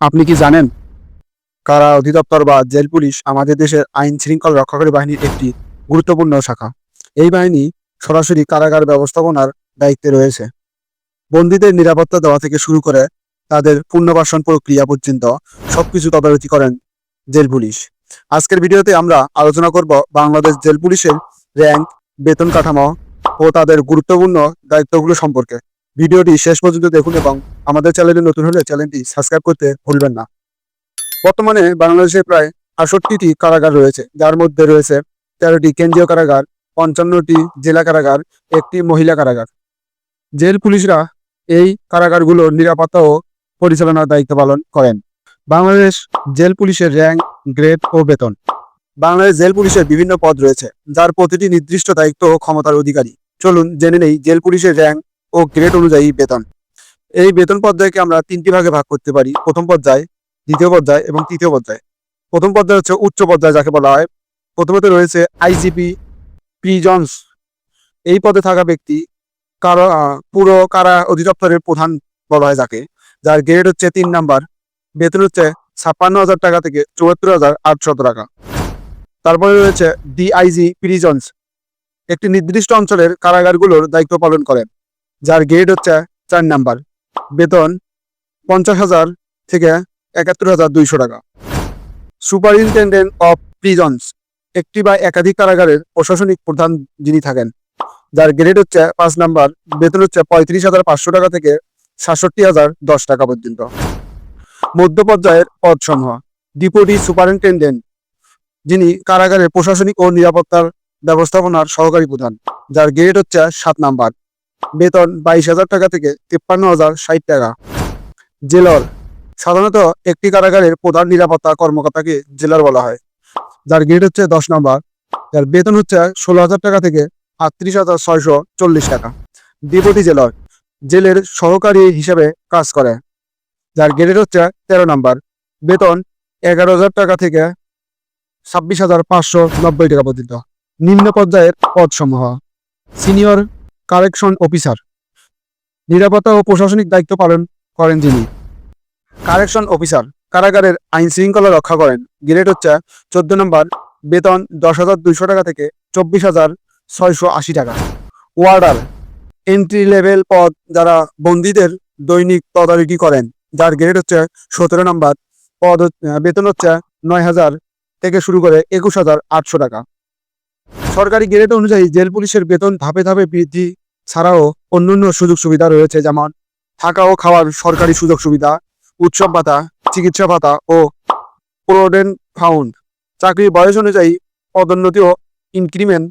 আপনি কি জানেন? কারা অধিদপ্তর বা জেল পুলিশ আমাদের দেশের আইন শৃঙ্খলা রক্ষাকারী বাহিনীর একটি গুরুত্বপূর্ণ শাখা। এই বাহিনী সরাসরি কারাগার ব্যবস্থাপনার দায়িত্বে রয়েছে। বন্দীদের নিরাপত্তা দেওয়া থেকে শুরু করে তাদের পুনর্বাসন প্রক্রিয়া পর্যন্ত সবকিছু তদারকি করেন জেল পুলিশ। আজকের ভিডিওতে আমরা আলোচনা করব বাংলাদেশ জেল পুলিশের র্যাঙ্ক, বেতন কাঠামো ও তাদের গুরুত্বপূর্ণ দায়িত্বগুলো সম্পর্কে। ভিডিওটি শেষ পর্যন্ত দেখুন এবং আমাদের চ্যানেলে নতুন হলে চ্যানেলটি সাবস্ক্রাইব করতে ভুলবেন না। বর্তমানে বাংলাদেশে প্রায় আষট্টিটি কারাগার রয়েছে, যার মধ্যে রয়েছে তেরোটি কেন্দ্রীয় কারাগার, পঞ্চান্নটি জেলা কারাগার, একটি মহিলা কারাগার। জেল পুলিশরা এই কারাগারগুলোর নিরাপত্তা ও পরিচালনার দায়িত্ব পালন করেন। বাংলাদেশ জেল পুলিশের র্যাঙ্ক, গ্রেড ও বেতন। বাংলাদেশ জেল পুলিশের বিভিন্ন পদ রয়েছে, যার প্রতিটি নির্দিষ্ট দায়িত্ব ও ক্ষমতার অধিকারী। চলুন জেনে নেই জেল পুলিশের র্যাঙ্ক ও গ্রেড অনুযায়ী বেতন। এই বেতন পর্যায়কে আমরা তিনটি ভাগে ভাগ করতে পারি। প্রথম পর্যায়, দ্বিতীয় পর্যায় এবং তৃতীয় পর্যায়। প্রথম পর্যায় হচ্ছে উচ্চ পর্যায় যাকে বলা হয়। প্রথমত রয়েছে আইজিপি প্রিজন্স এই পদে থাকা ব্যক্তি কারা পুরো কারা অধিদপ্তরের প্রধান বলা হয় যাকে। যার গ্রেড হচ্ছে তিন নাম্বার। বেতন হচ্ছে ছাপ্পান্ন হাজার টাকা থেকে চুয়াত্তর হাজার আটশত টাকা। তারপরে রয়েছে ডিআইজি প্রিজন্স একটি নির্দিষ্ট অঞ্চলের কারাগারগুলোর দায়িত্ব পালন করেন। যার গ্রেড হচ্ছে চার নাম্বার বেতন পঞ্চাশ হাজার থেকে একাত্তর হাজার দুইশো টাকা। সুপারিনটেন্ডেন্ট অফ প্রিজন্স, একটি বা একাধিক কারাগারের প্রশাসনিক প্রধান যিনি থাকেন, যার গ্রেড হচ্ছে পাঁচ নাম্বার বেতন হচ্ছে পঁয়ত্রিশ হাজার পাঁচশো টাকা থেকে সাতষট্টি হাজার দশ টাকা পর্যন্ত। মধ্য পর্যায়ের পদসমূহ, ডিপুটি সুপারিনটেন্ডেন্ট, যিনি কারাগারের প্রশাসনিক ও নিরাপত্তার ব্যবস্থাপনার সহকারী প্রধান, যার গ্রেড হচ্ছে সাত নাম্বার বেতন বাইশ হাজার টাকা থেকে তিপ্পান্ন হাজার ষাট টাকা। জেলর সাধারণত একটি কারাগারের প্রধান নিরাপত্তা কর্মকর্তাকে জেলার বলা হয়। যার গ্রেড হচ্ছে দশ নম্বর। যার বেতন হচ্ছে ষোলো হাজার টাকা থেকে আটত্রিশ হাজার ছয়শো চল্লিশ টাকা। ডেপুটি জেলার জেলের সহকারী হিসেবে কাজ করে। যার গ্রেড হচ্ছে তেরো নম্বর। বেতন এগারো হাজার টাকা থেকে ছাব্বিশ হাজার পাঁচশো নব্বই টাকা পর্যন্ত। নিম্ন পর্যায়ের পদসমূহ। Senior correction officer. নিরাপত্তা ও প্রশাসনিক দায়িত্ব পালন করেন যিনি। কারেকশন অফিসার, কারাগারের আইন শৃঙ্খলা রক্ষা করেন। গ্রেড হচ্ছে চোদ্দ নম্বর, বেতন দশ হাজার দুইশো টাকা থেকে চব্বিশ হাজার ছয়শো আশি টাকা। ওয়ার্ডার এন্ট্রি লেভেল পদ যারা বন্দীদের দৈনিক তদারকি করেন, যার গ্রেড হচ্ছে সতেরো নম্বর, পদ বেতন হচ্ছে নয় হাজার থেকে শুরু করে একুশ হাজার আটশো টাকা। সরকারি গ্রেড অনুযায়ী জেল পুলিশের বেতন ধাপে ধাপে বৃদ্ধি ছাড়াও অন্যান্য সুযোগ সুবিধা রয়েছে, যেমন থাকা ও খাওয়ার সরকারি সুযোগ সুবিধা, উৎসব ভাতা, চিকিৎসা ভাতা ও প্রোডেন্ট ফাউন্ড। চাকরির বয়স অনুযায়ী পদোন্নতি ও ইনক্রিমেন্ট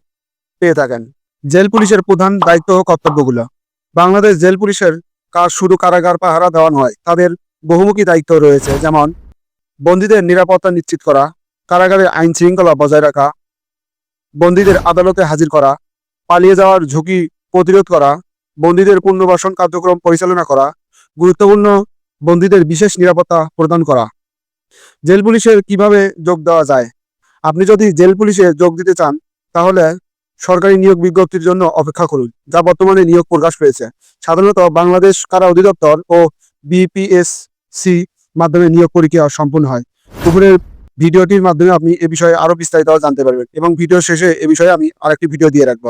পেয়ে থাকেন। জেল পুলিশের প্রধান দায়িত্ব ও কর্তব্যগুলো। বাংলাদেশ জেল পুলিশের কাজ শুধু কারাগার পাহারা দেওয়া নয়, তাদের বহুমুখী দায়িত্ব রয়েছে, যেমন বন্দীদের নিরাপত্তা নিশ্চিত করা কারাগারের আইন শৃঙ্খলা বজায় রাখা, বন্দীদের আদালতে হাজির করা, পালিয়ে যাওয়ার ঝুঁকি প্রতিরোধ করা, বন্দীদের পুনর্বাসন কার্যক্রম পরিচালনা করা, গুরুত্বপূর্ণ বন্দীদের বিশেষ নিরাপত্তা প্রদান করা। জেল পুলিশের কীভাবে যোগ দেওয়া যায়? আপনি যদি জেল পুলিশে যোগ দিতে চান, তাহলে সরকারি নিয়োগ বিজ্ঞপ্তির জন্য অপেক্ষা করুন, যা বর্তমানে নিয়োগ প্রকাশ পেয়েছে। সাধারণত বাংলাদেশ কারা অধিদপ্তর ও বিপিএসসি মাধ্যমে নিয়োগ পরীক্ষা সম্পূর্ণ হয়। উপরের ভিডিওটির মাধ্যমে আপনি এ বিষয়ে আরও বিস্তারিত জানতে পারবেন এবং ভিডিও শেষে এ বিষয়ে আমি আরেকটি ভিডিও দিয়ে রাখব।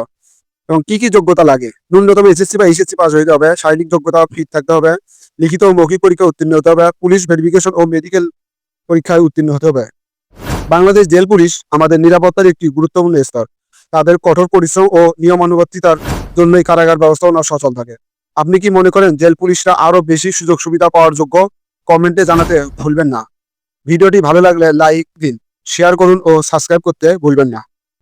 এবং কি কি যোগ্যতা লাগে? ন্যূনতম এসএসসি বা এইচএসসি পাস হইতে হবে, শারীরিক যোগ্যতা ফিট থাকতে হবে, লিখিত ও মৌখিক পরীক্ষা উত্তীর্ণ হতে হবে, পুলিশ ভেরিফিকেশন ও মেডিকেল পরীক্ষায় উত্তীর্ণ হতে হবে। বাংলাদেশ জেল পুলিশ আমাদের নিরাপত্তার একটি গুরুত্বপূর্ণ স্তর। তাদের কঠোর পরিশ্রম ও নিয়মানুবর্তিতার জন্যই কারাগার ব্যবস্থাপনা সচল থাকে। আপনি কি মনে করেন জেল পুলিশরা আরও বেশি সুযোগ সুবিধা পাওয়ার যোগ্য? কমেন্টে জানাতে ভুলবেন না। ভিডিওটি ভালো লাগলে লাইক দিন শেয়ার করুন ও সাবস্ক্রাইব করতে ভুলবেন না।